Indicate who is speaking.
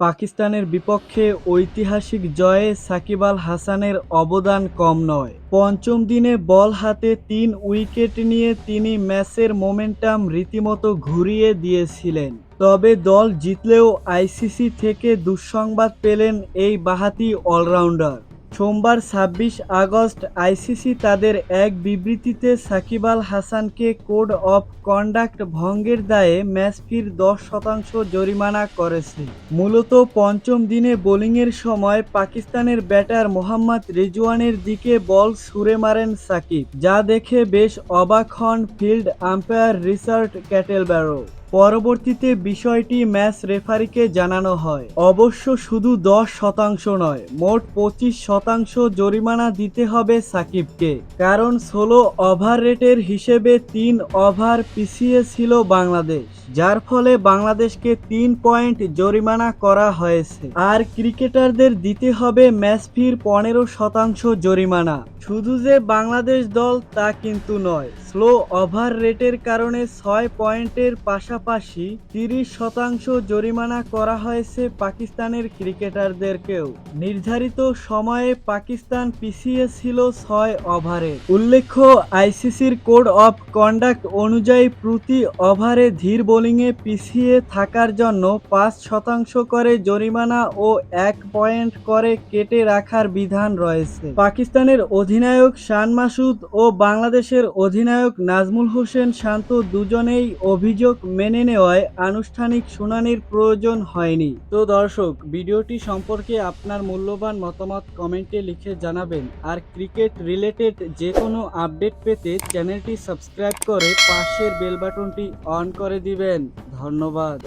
Speaker 1: পাকিস্তানের বিপক্ষে ঐতিহাসিক জয়ে সাকিব আল হাসানের অবদান কম নয়। পঞ্চম দিনে বল হাতে তিন উইকেট নিয়ে তিনি ম্যাচের মোমেন্টাম রীতিমতো ঘুরিয়ে দিয়েছিলেন। তবে দল জিতলেও আইসিসি থেকে দুঃসংবাদ পেলেন এই বাহাতি অলরাউন্ডার। সোমবার ছাব্বিশ আগস্ট আইসিসি তাদের এক বিবৃতিতে সাকিব আল হাসানকে কোড অফ কন্ডাক্ট ভঙ্গের দায়ে ম্যাচ ফির দশ শতাংশ জরিমানা করেছে। মূলত পঞ্চম দিনে বোলিংয়ের সময় পাকিস্তানের ব্যাটার মোহাম্মদ রিজওয়ানের দিকে বল ছুঁড়ে মারেন সাকিব, যা দেখে বেশ অবাক হন ফিল্ড আম্পায়ার রিচার্ড ক্যাটেলব্যারো পরবর্তীতে বিষয়টি ম্যাচ রেফারিকে জানানো হয়। অবশ্য শুধু দশ শতাংশ নয়, মোট পঁচিশ শতাংশ জরিমানা দিতে হবে সাকিবকে। কারণ ষোলো ওভার রেটের হিসেবে তিন ওভার পিছিয়ে ছিল বাংলাদেশ। যার ফলে বাংলাদেশকে তিন পয়েন্ট জরিমানা করা হয়েছে। আর ক্রিকেটারদের দিতে হবে ম্যাচ ফির পনেরো শতাংশ জরিমানা। শুধু যে বাংলাদেশ দল, তা কিন্তু নয়। স্লো ওভার রেটের কারণে ছয় পয়েন্টের পাশাপাশি তিরিশ শতাংশ জরিমানা করা হয়েছে পাকিস্তানের ক্রিকেটারদেরকেও। নির্ধারিত সময়ে পাকিস্তান পিছিয়ে ছিল ছয় ওভারে। উল্লেখ্য, আইসিসির কোড অফ কন্ডাক্ট অনুযায়ী প্রতি ওভারে ধীর বোলিংয়ে পিছিয়ে থাকার জন্য পাঁচ শতাংশ করে জরিমানা ও এক পয়েন্ট করে কেটে রাখার বিধান রয়েছে। পাকিস্তানের অধিনায়ক শান মাসুদ ও বাংলাদেশের অধিনায়ক নাজমুল হোসেন শান্ত দুজনেই অভিযোগ মেনে নেওয়ায় আনুষ্ঠানিক শুনানির প্রয়োজন হয়নি। তো দর্শক, ভিডিওটি সম্পর্কে আপনার মূল্যবান মতামত কমেন্টে লিখে জানাবেন। আর ক্রিকেট রিলেটেড যে কোনো আপডেট পেতে চ্যানেলটি সাবস্ক্রাইব করে পাশের বেল বাটনটি অন করে দিবেন। ধন্যবাদ।